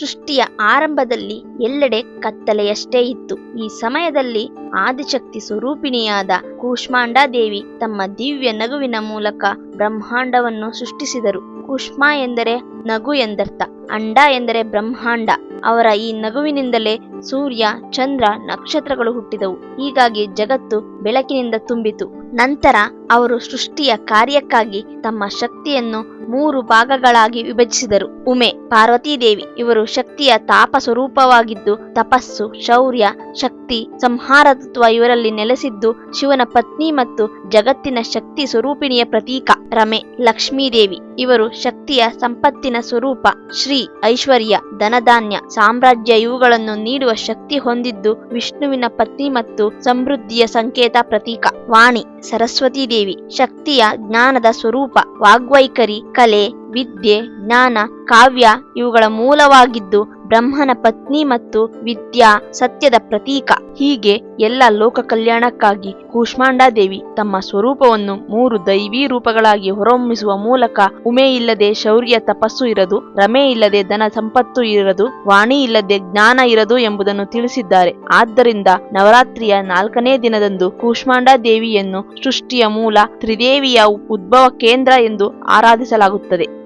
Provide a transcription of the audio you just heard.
ಸೃಷ್ಟಿಯ ಆರಂಭದಲ್ಲಿ ಎಲ್ಲೆಡೆ ಕತ್ತಲೆಯಷ್ಟೇ ಇತ್ತು. ಈ ಸಮಯದಲ್ಲಿ ಆದಿಶಕ್ತಿ ಸ್ವರೂಪಿಣಿಯಾದ ಕೂಷ್ಮಾಂಡ ದೇವಿ ತಮ್ಮ ದಿವ್ಯ ನಗುವಿನ ಮೂಲಕ ಬ್ರಹ್ಮಾಂಡವನ್ನು ಸೃಷ್ಟಿಸಿದರು. ಕೂಷ್ಮ ಎಂದರೆ ನಗು ಎಂದರ್ಥ, ಅಂಡ ಎಂದರೆ ಬ್ರಹ್ಮಾಂಡ. ಅವರ ಈ ನಗುವಿನಿಂದಲೇ ಸೂರ್ಯ, ಚಂದ್ರ, ನಕ್ಷತ್ರಗಳು ಹುಟ್ಟಿದವು. ಹೀಗಾಗಿ ಜಗತ್ತು ಬೆಳಕಿನಿಂದ ತುಂಬಿತು. ನಂತರ ಅವರು ಸೃಷ್ಟಿಯ ಕಾರ್ಯಕ್ಕಾಗಿ ತಮ್ಮ ಶಕ್ತಿಯನ್ನು ಮೂರು ಭಾಗಗಳಾಗಿ ವಿಭಜಿಸಿದರು. ಉಮೆ ಪಾರ್ವತೀದೇವಿ ಇವರು ಶಕ್ತಿಯ ತಾಪ ಸ್ವರೂಪವಾಗಿದ್ದು, ತಪಸ್ಸು, ಶೌರ್ಯ, ಶಕ್ತಿ, ಸಂಹಾರ ತತ್ವ ಇವರಲ್ಲಿ ನೆಲೆಸಿದ್ದು ಶಿವನ ಪತ್ನಿ ಮತ್ತು ಜಗತ್ತಿನ ಶಕ್ತಿ ಸ್ವರೂಪಿಣಿಯ ಪ್ರತೀಕ. ರಮೆ, ಲಕ್ಷ್ಮೀದೇವಿ ಇವರು ಶಕ್ತಿಯ ಸಂಪತ್ತಿನ ಸ್ವರೂಪ. ಶ್ರೀ ಐಶ್ವರ್ಯ, ಧನಧಾನ್ಯ, ಸಾಮ್ರಾಜ್ಯ ಇವುಗಳನ್ನು ನೀಡುವ ಶಕ್ತಿ ಹೊಂದಿದ್ದು ವಿಷ್ಣುವಿನ ಪತ್ನಿ ಮತ್ತು ಸಮೃದ್ಧಿಯ ಸಂಕೇತ ಪ್ರತೀಕ. ವಾಣಿ, ಸರಸ್ವತಿ ದೇವಿ ಶಕ್ತಿಯ ಜ್ಞಾನದ ಸ್ವರೂಪ. ವಾಗ್ವೈಖರಿ, ಕಲೆ, ವಿದ್ಯೆ, ಜ್ಞಾನ, ಕಾವ್ಯ ಇವುಗಳ ಮೂಲವಾಗಿದ್ದು ಬ್ರಹ್ಮನ ಪತ್ನಿ ಮತ್ತು ವಿದ್ಯಾ ಸತ್ಯದ ಪ್ರತೀಕ. ಹೀಗೆ ಎಲ್ಲ ಲೋಕ ಕಲ್ಯಾಣಕ್ಕಾಗಿ ಕೂಷ್ಮಾಂಡಾದೇವಿ ತಮ್ಮ ಸ್ವರೂಪವನ್ನು ಮೂರು ದೈವೀ ರೂಪಗಳಾಗಿ ಹೊರಹೊಮ್ಮಿಸುವ ಮೂಲಕ ಉಮೆ ಇಲ್ಲದೆ ಶೌರ್ಯ ತಪಸ್ಸು ಇರದು, ರಮೆ ಇಲ್ಲದೆ ಧನ ಸಂಪತ್ತು ಇರದು, ವಾಣಿ ಇಲ್ಲದೆ ಜ್ಞಾನ ಇರದು ಎಂಬುದನ್ನು ತಿಳಿಸಿದ್ದಾರೆ. ಆದ್ದರಿಂದ ನವರಾತ್ರಿಯ ನಾಲ್ಕನೇ ದಿನದಂದು ಕೂಷ್ಮಾಂಡ ದೇವಿಯನ್ನು ಸೃಷ್ಟಿಯ ಮೂಲ ತ್ರಿದೇವಿಯ ಉದ್ಭವ ಕೇಂದ್ರ ಎಂದು ಆರಾಧಿಸಲಾಗುತ್ತದೆ.